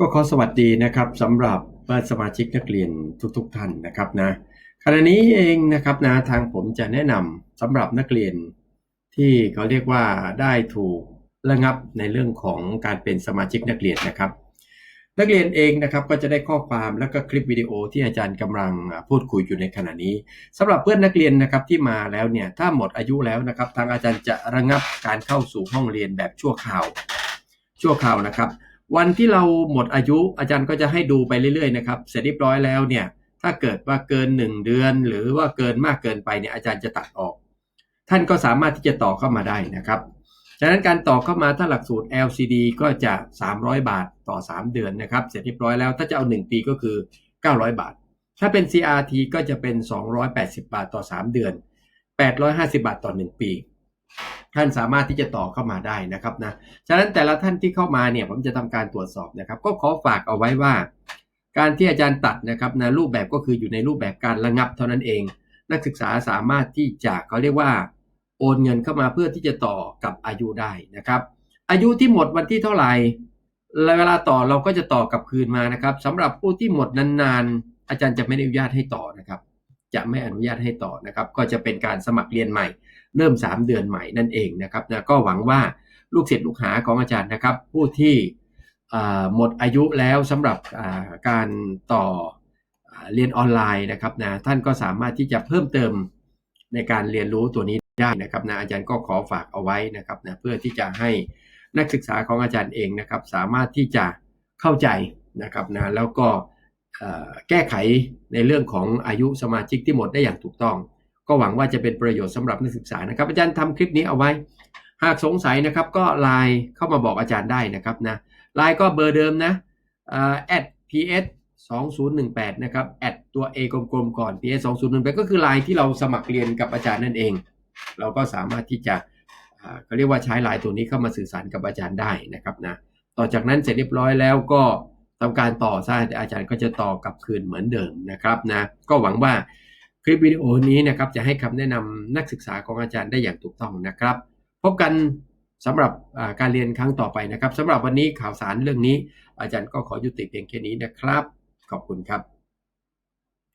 ก็ขอสวัสดีนะครับสำหรับสมาชิกนักเรียนทุกๆทท่านนะครับนะขณะนี้เองนะครับนะทางผมจะแนะนำสำหรับนักเรียนที่เขาเรียกว่าได้ถูกระงับในเรื่องของการเป็นสมาชิกนักเรียนนะครับ นักเรียนเองนะครับก็จะได้ข้อความและก็คลิปวิดีโอที่อาจารย์กำลังพูดคุยอยู่ในขณะนี้สำหรับเพื่อนนักเรียนนะครับที่มาแล้วเนี่ยถ้าหมดอายุแล้วนะครับทางอาจารย์จะระงับการเข้าสู่ห้องเรียนแบบชั่วคราวชั่วคราวนะครับ วันที่เราหมดอายุอาจารย์ก็จะให้ดูไปเรื่อยๆนะครับ เสร็จเรียบร้อยแล้วเนี่ย ถ้าเกิดว่าเกิน 1 เดือน หรือว่าเกินมากเกินไปเนี่ยอาจารย์จะตัดออก ท่านก็สามารถที่จะต่อเข้ามาได้นะครับดังนั้นการต่อเข้ามาถ้าหลักสูตร LCD ก็จะ 300 บาทต่อ 3 เดือนนะครับ เสร็จเรียบร้อยแล้วถ้าจะเอา 1 ปีก็คือ 900 บาท ถ้าเป็น CRT ก็จะเป็น 280 บาทต่อ 3 เดือน 850 บาทต่อ 1 ปี ท่านสามารถที่จะต่อเข้ามาได้นะครับนะฉะนั้นแต่ละท่านที่เข้ามาเนี่ยผมจะทำการตรวจสอบนะครับ ก็ขอฝากเอาไว้ว่า การที่อาจารย์ตัดนะครับนะรูปแบบก็คืออยู่ในรูปแบบการระงับเท่านั้นเอง นักศึกษาสามารถที่จะเขาเรียกว่า โอนเงินเข้ามาเพื่อที่จะต่อกับอายุได้นะครับ อายุที่หมดวันที่เท่าไหร่เวลาต่อเราก็จะต่อกลับคืนมานะครับสำหรับผู้ที่หมดนานๆ อาจารย์จะไม่อนุญาตให้ต่อนะครับ จะไม่อนุญาตให้ต่อนะครับ ก็จะเป็นการสมัครเรียนใหม่ เริ่ม 3 เดือนใหม่นั่นเองนะครับนะก็หวังว่าลูกศิษย์ลูกหาของอาจารย์นะครับ ผู้ที่หมดอายุแล้วสำหรับการต่อเรียนออนไลน์นะครับนะท่านก็สามารถที่จะเพิ่มเติมในการเรียนรู้ตัวนี้ได้นะครับนะอาจารย์ก็ขอฝากเอาไว้นะครับนะเพื่อที่จะให้นักศึกษาของอาจารย์เองนะครับ สามารถที่จะเข้าใจนะครับนะแล้วก็แก้ไขในเรื่องของอายุสมาชิกที่หมดได้อย่างถูกต้อง ก็หวังว่าจะเป็นประโยชน์สำหรับนักศึกษานะครับ อาจารย์ทำคลิปนี้เอาไว้ หากสงสัยนะครับก็ไลน์เข้ามาบอกอาจารย์ได้นะครับนะไลน์ก็เบอร์เดิมนะแอด ps 2018นะครับแอดตัว a กลมๆก่อน ps 2018ก็คือไลน์ที่เราสมัครเรียนกับอาจารย์นั่นเอง เราก็สามารถที่จะเขาเรียกว่าใช้ไลน์ตัวนี้เข้ามาสื่อสารกับอาจารย์ได้นะครับนะต่อจากนั้นเสร็จเรียบร้อยแล้วก็ทำการต่อซะอาจารย์ก็จะต่อกลับคืนเหมือนเดิมนะครับนะก็หวังว่า คลิปวิดีโอนี้นะครับจะให้คำแนะนำนักศึกษาของอาจารย์ได้อย่างถูกต้องนะครับ พบกันสำหรับการเรียนครั้งต่อไปนะครับสำหรับวันนี้ข่าวสารเรื่องนี้ อาจารย์ก็ขอยุติเพียงแค่นี้นะครับ ขอบคุณครับ